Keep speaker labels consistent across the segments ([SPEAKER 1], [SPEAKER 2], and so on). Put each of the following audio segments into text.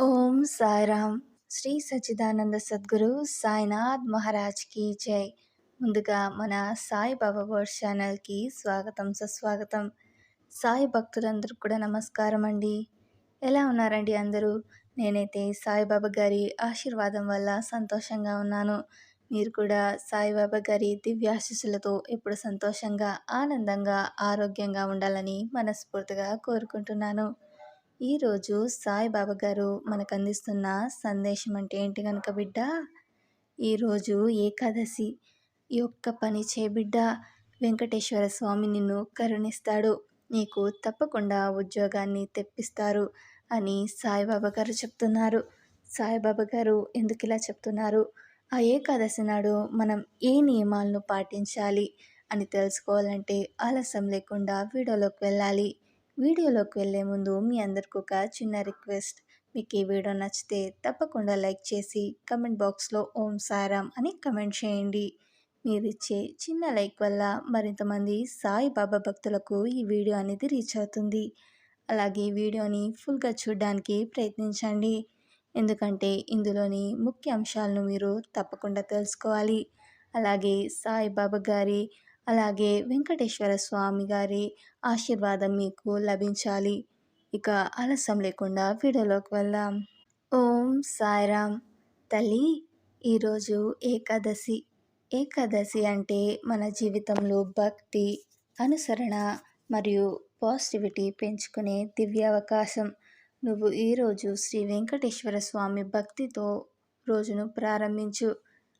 [SPEAKER 1] ఓం సాయిరామ్. శ్రీ సచ్చిదానంద సద్గురు సాయినాథ్ మహారాజ్కి జై. ముందుగా మన సాయిబాబా వర్డ్ ఛానల్కి స్వాగతం సుస్వాగతం. సాయి భక్తులందరూ కూడా నమస్కారం అండి. ఎలా ఉన్నారండి అందరూ? నేనైతే సాయిబాబా గారి ఆశీర్వాదం వల్ల సంతోషంగా ఉన్నాను. మీరు కూడా సాయిబాబా గారి దివ్యాశీస్సులతో ఎప్పుడు సంతోషంగా ఆనందంగా ఆరోగ్యంగా ఉండాలని మనస్ఫూర్తిగా కోరుకుంటున్నాను. ఈరోజు సాయిబాబా గారు మనకు అందిస్తున్న సందేశం అంటే ఏంటి కనుక బిడ్డ? ఈరోజు ఏకాదశి. ఈ ఒక్క పని చే బిడ్డ. వెంకటేశ్వర స్వామి నిన్ను కరుణిస్తాడు. నీకు తప్పకుండా ఉద్యోగాన్ని తెప్పిస్తారు అని సాయిబాబా గారు చెప్తున్నారు. సాయిబాబా గారు ఎందుకు ఇలా చెప్తున్నారు? ఆ ఏకాదశి నాడు మనం ఏ నియమాలను పాటించాలి అని తెలుసుకోవాలంటే ఆలస్యం లేకుండా వీడియోలోకి వెళ్ళాలి. వీడియోలోకి వెళ్ళే ముందు మీ అందరికి ఒక చిన్న రిక్వెస్ట్. మీకు ఈ వీడియో నచ్చితే తప్పకుండా లైక్ చేసి కమెంట్ బాక్స్లో ఓం సారాం అని కమెంట్ చేయండి. మీరు ఇచ్చే చిన్న లైక్ వల్ల మరింతమంది సాయి బాబా భక్తులకు ఈ వీడియో అనేది రీచ్ అవుతుంది. అలాగే వీడియోని ఫుల్గా చూడడానికి ప్రయత్నించండి. ఎందుకంటే ఇందులోని ముఖ్య అంశాలను మీరు తప్పకుండా తెలుసుకోవాలి. అలాగే సాయిబాబా గారి అలాగే వెంకటేశ్వర స్వామి గారి ఆశీర్వాదం మీకు లభించాలి. ఇక ఆలస్యం లేకుండా వీడియోలోకి వెళ్దాం. ఓం సాయిరామ్ తల్లి ఈరోజు ఏకాదశి. ఏకాదశి అంటే మన జీవితంలో భక్తి అనుసరణ మరియు పాజిటివిటీ పెంచుకునే దివ్య అవకాశం. నువ్వు ఈరోజు శ్రీ వెంకటేశ్వర స్వామి భక్తితో రోజును ప్రారంభించు.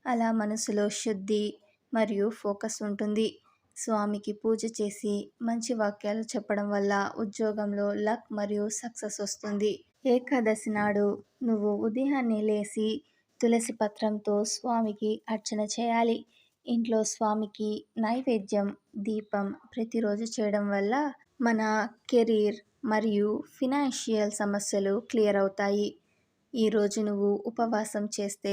[SPEAKER 1] అలా మనసులో శుద్ధి మరియు ఫోకస్ ఉంటుంది. స్వామికి పూజ చేసి మంచి వాక్యాలు చెప్పడం వల్ల ఉద్యోగంలో లక్ మరియు సక్సెస్ వస్తుంది. ఏకాదశి నాడు నువ్వు ఉదయాన్నే లేచి తులసి పత్రంతో స్వామికి అర్చన చేయాలి. ఇంట్లో స్వామికి నైవేద్యం దీపం ప్రతిరోజు చేయడం వల్ల మన కెరీర్ మరియు ఫినాన్షియల్ సమస్యలు క్లియర్ అవుతాయి. ఈరోజు నువ్వు ఉపవాసం చేస్తే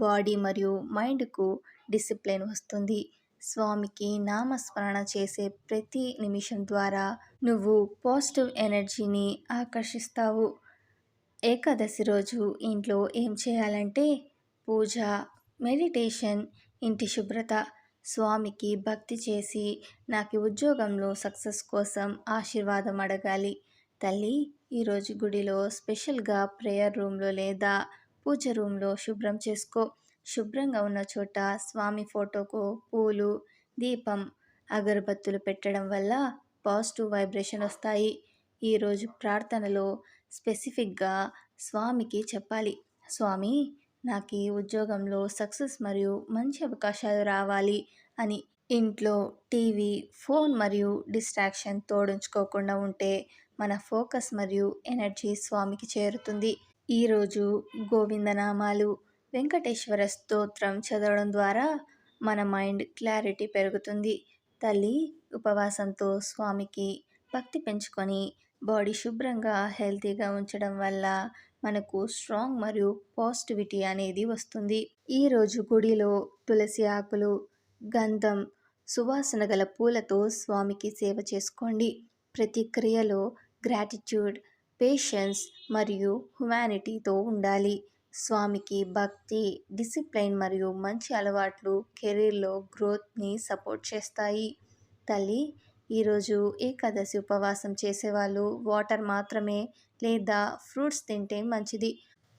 [SPEAKER 1] బాడీ మరియు మైండ్కు డిసిప్లిన్ వస్తుంది. స్వామికి నామస్మరణ చేసే ప్రతి నిమిషం ద్వారా నువ్వు పాజిటివ్ ఎనర్జీని ఆకర్షిస్తావు. ఏకాదశి రోజు ఇంట్లో ఏం చేయాలంటే పూజ మెడిటేషన్ ఇంటి శుభ్రత. స్వామికి భక్తి చేసి నాకు ఉద్యోగంలో సక్సెస్ కోసం ఆశీర్వాదం అడగాలి. తల్లి ఈరోజు గుడిలో స్పెషల్గా ప్రేయర్ రూమ్లో లేదా పూజ రూమ్లో శుభ్రం చేసుకో. శుభ్రంగా ఉన్న చోట స్వామి ఫోటోకు పూలు దీపం అగరబత్తులు పెట్టడం వల్ల పాజిటివ్ వైబ్రేషన్ వస్తాయి. ఈరోజు ప్రార్థనలో స్పెసిఫిక్గా స్వామికి చెప్పాలి. స్వామి నాకు ఈ ఉద్యోగంలో సక్సెస్ మరియు మంచి అవకాశాలు రావాలి అని. ఇంట్లో టీవీ ఫోన్ మరియు డిస్ట్రాక్షన్ తోడుంచుకోకుండా ఉంటే మన ఫోకస్ మరియు ఎనర్జీ స్వామికి చేరుతుంది. ఈరోజు గోవిందనామాలు వెంకటేశ్వర స్తోత్రం చదవడం ద్వారా మన మైండ్ క్లారిటీ పెరుగుతుంది. తల్లి ఉపవాసంతో స్వామికి భక్తి పెంచుకొని బాడీ శుభ్రంగా హెల్తీగా ఉంచడం వల్ల మనకు స్ట్రాంగ్ మరియు పాజిటివిటీ అనేది వస్తుంది. ఈరోజు గుడిలో తులసి ఆకులు గంధం సువాసన గల పూలతో స్వామికి సేవ చేసుకోండి. ప్రతి క్రియలో గ్రాటిట్యూడ్ పేషెన్స్ మరియు హ్యుమానిటీతో ఉండాలి. స్వామికి భక్తి డిసిప్లైన్ మరియు మంచి అలవాట్లు కెరీర్లో గ్రోత్ని సపోర్ట్ చేస్తాయి. తల్లి ఈరోజు ఏకాదశి ఉపవాసం చేసేవాళ్ళు. వాటర్ మాత్రమే లేదా ఫ్రూట్స్ తింటే మంచిది.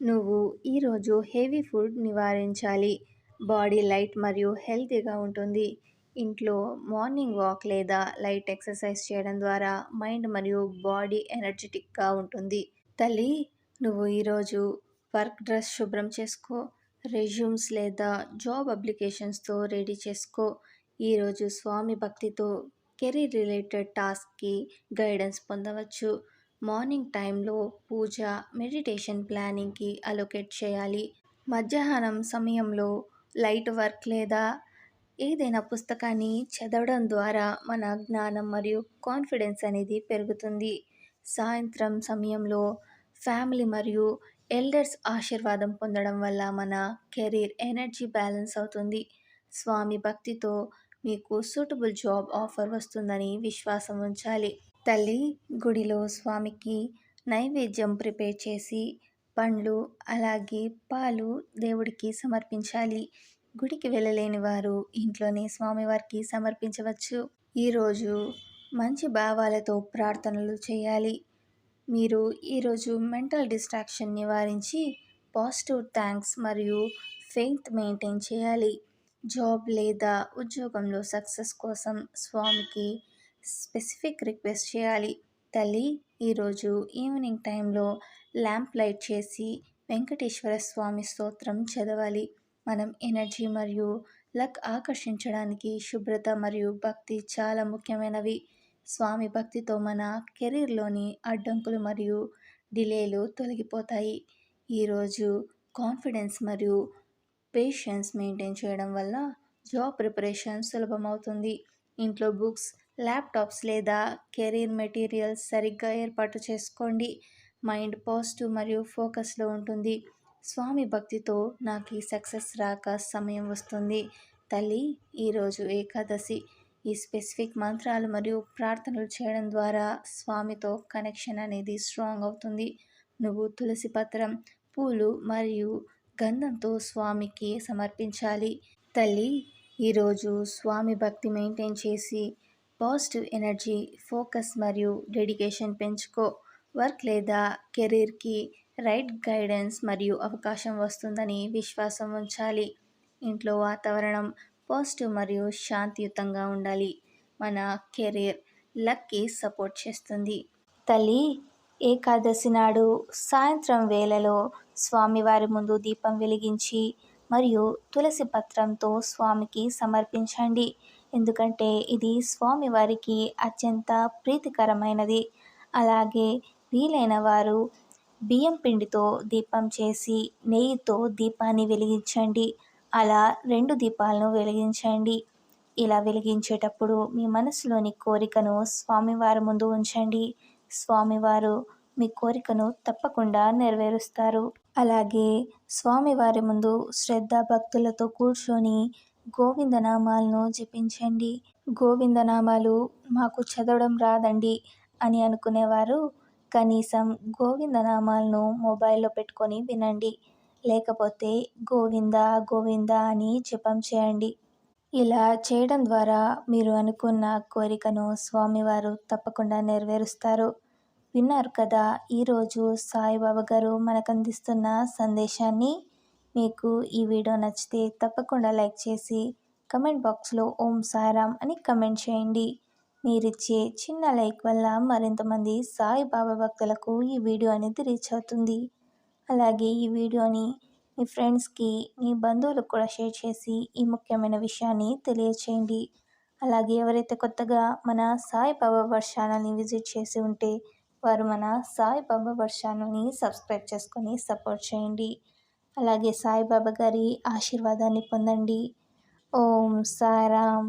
[SPEAKER 1] నువ్వు ఈరోజు హెవీ ఫుడ్ నివారించాలి. బాడీ లైట్ మరియు హెల్తీగా ఉంటుంది. ఇంట్లో మార్నింగ్ వాక్ లేదా లైట్ ఎక్సర్సైజ్ చేయడం ద్వారా మైండ్ మరియు బాడీ ఎనర్జెటిక్గా ఉంటుంది. తల్లి నువ్వు ఈరోజు వర్క్ డ్రెస్ శుభ్రం చేసుకో రెజ్యూమ్స్ లేదా జాబ్ అప్లికేషన్స్తో రెడీ చేసుకో. ఈరోజు స్వామి భక్తితో కెరీర్ రిలేటెడ్ టాస్క్కి గైడెన్స్ పొందవచ్చు. మార్నింగ్ టైంలో పూజ మెడిటేషన్ ప్లానింగ్కి అలొకేట్ చేయాలి. మధ్యాహ్నం సమయంలో లైట్ వర్క్ లేదా ఏదైనా పుస్తకాన్ని చదవడం ద్వారా మన జ్ఞానం మరియు కాన్ఫిడెన్స్ అనేది పెరుగుతుంది. సాయంత్రం సమయంలో ఫ్యామిలీ మరియు ఎల్డర్స్ ఆశీర్వాదం పొందడం వల్ల మన కెరీర్ ఎనర్జీ బ్యాలెన్స్ అవుతుంది. స్వామి భక్తితో మీకు సూటబుల్ జాబ్ ఆఫర్ వస్తుందని విశ్వాసం ఉంచాలి. తల్లి గుడిలో స్వామికి నైవేద్యం ప్రిపేర్ చేసి పండ్లు అలాగే పాలు దేవుడికి సమర్పించాలి. గుడికి వెళ్ళలేని వారు ఇంట్లోనే స్వామివారికి సమర్పించవచ్చు. ఈరోజు మంచి భావాలతో ప్రార్థనలు చేయాలి. మీరు ఈరోజు మెంటల్ డిస్ట్రాక్షన్ నివారించి పాజిటివ్ థ్యాంక్స్ మరియు ఫెయిత్ మెయింటైన్ చేయాలి. జాబ్ లేదా ఉద్యోగంలో సక్సెస్ కోసం స్వామికి స్పెసిఫిక్ రిక్వెస్ట్ చేయాలి. తల్లి ఈరోజు ఈవినింగ్ టైంలో ల్యాంప్ లైట్ చేసి వెంకటేశ్వర స్వామి స్తోత్రం చదవాలి. మనం ఎనర్జీ మరియు లక్ ఆకర్షించడానికి శుభ్రత మరియు భక్తి చాలా ముఖ్యమైనవి. స్వామి భక్తితో మన కెరీర్లోని అడ్డంకులు మరియు డిలేలు తొలగిపోతాయి. ఈరోజు కాన్ఫిడెన్స్ మరియు పేషెన్స్ మెయింటైన్ చేయడం వల్ల జాబ్ ప్రిపరేషన్ సులభమవుతుంది. ఇంట్లో బుక్స్ ల్యాప్టాప్స్ లేదా కెరీర్ మెటీరియల్స్ సరిగ్గా ఏర్పాటు చేసుకోండి. మైండ్ పాజిటివ్ మరియు ఫోకస్లో ఉంటుంది. స్వామి భక్తితో నాకు ఈ సక్సెస్ రాక సమయం వస్తుంది. తల్లి ఈరోజు ఏకాదశి. ఈ స్పెసిఫిక్ మంత్రాలు మరియు ప్రార్థనలు చేయడం ద్వారా స్వామితో కనెక్షన్ అనేది స్ట్రాంగ్ అవుతుంది. నువ్వు తులసి పత్రం పూలు మరియు గంధంతో స్వామికి సమర్పించాలి. తల్లి ఈరోజు స్వామి భక్తి మెయింటైన్ చేసి పాజిటివ్ ఎనర్జీ ఫోకస్ మరియు డెడికేషన్ పెంచుకో. వర్క్ లేదా కెరీర్కి రైట్ గైడెన్స్ మరియు అవకాశం వస్తుందని విశ్వాసం ఉంచాలి. ఇంట్లో వాతావరణం పాజిటివ్ మరియు శాంతియుతంగా ఉండాలి. మన కెరీర్ లక్కి సపోర్ట్ చేస్తుంది. తల్లి ఏకాదశి నాడు సాయంత్రం వేళలో స్వామివారి ముందు దీపం వెలిగించి మరియు తులసి పత్రంతో స్వామికి సమర్పించండి. ఎందుకంటే ఇది స్వామివారికి అత్యంత ప్రీతికరమైనది. అలాగే వీలైన వారు బియ్యం పిండితో దీపం చేసి నెయ్యితో దీపాన్ని వెలిగించండి. అలా రెండు దీపాలను వెలిగించండి. ఇలా వెలిగించేటప్పుడు మీ మనసులోని కోరికను స్వామివారి ముందు ఉంచండి. స్వామివారు మీ కోరికను తప్పకుండా నెరవేరుస్తారు. అలాగే స్వామివారి ముందు శ్రద్ధ భక్తులతో కూర్చొని గోవిందనామాలను జపించండి. గోవిందనామాలు మాకు చదవడం రాదండి అని అనుకునేవారు కనీసం గోవిందనామాలను మొబైల్లో పెట్టుకొని వినండి. లేకపోతే గోవింద గోవింద అని జపం చేయండి. ఇలా చేయడం ద్వారా మీరు అనుకున్న కోరికను స్వామివారు తప్పకుండా నెరవేరుస్తారు. విన్నారు కదా ఈరోజు సాయిబాబా గారు మనకు అందిస్తున్న సందేశాన్ని. మీకు ఈ వీడియో నచ్చితే తప్పకుండా లైక్ చేసి కమెంట్ బాక్స్లో ఓం సారాం అని కమెంట్ చేయండి. మీరిచ్చే చిన్న లైక్ వల్ల మరింతమంది సాయిబాబా భక్తులకు ఈ వీడియో అనేది రీచ్ అవుతుంది. అలాగే ఈ వీడియోని మీ ఫ్రెండ్స్కి మీ బంధువులకు కూడా షేర్ చేసి ఈ ముఖ్యమైన విషయాన్ని తెలియచేయండి. అలాగే ఎవరైతే కొత్తగా మన సాయిబాబా వర్షానల్ని విజిట్ చేసి ఉంటే వారు మన సాయిబాబా వర్ష ఛానల్ని సబ్స్క్రైబ్ చేసుకొని సపోర్ట్ చేయండి. అలాగే సాయిబాబా గారి ఆశీర్వాదాన్ని పొందండి. ఓం సారాం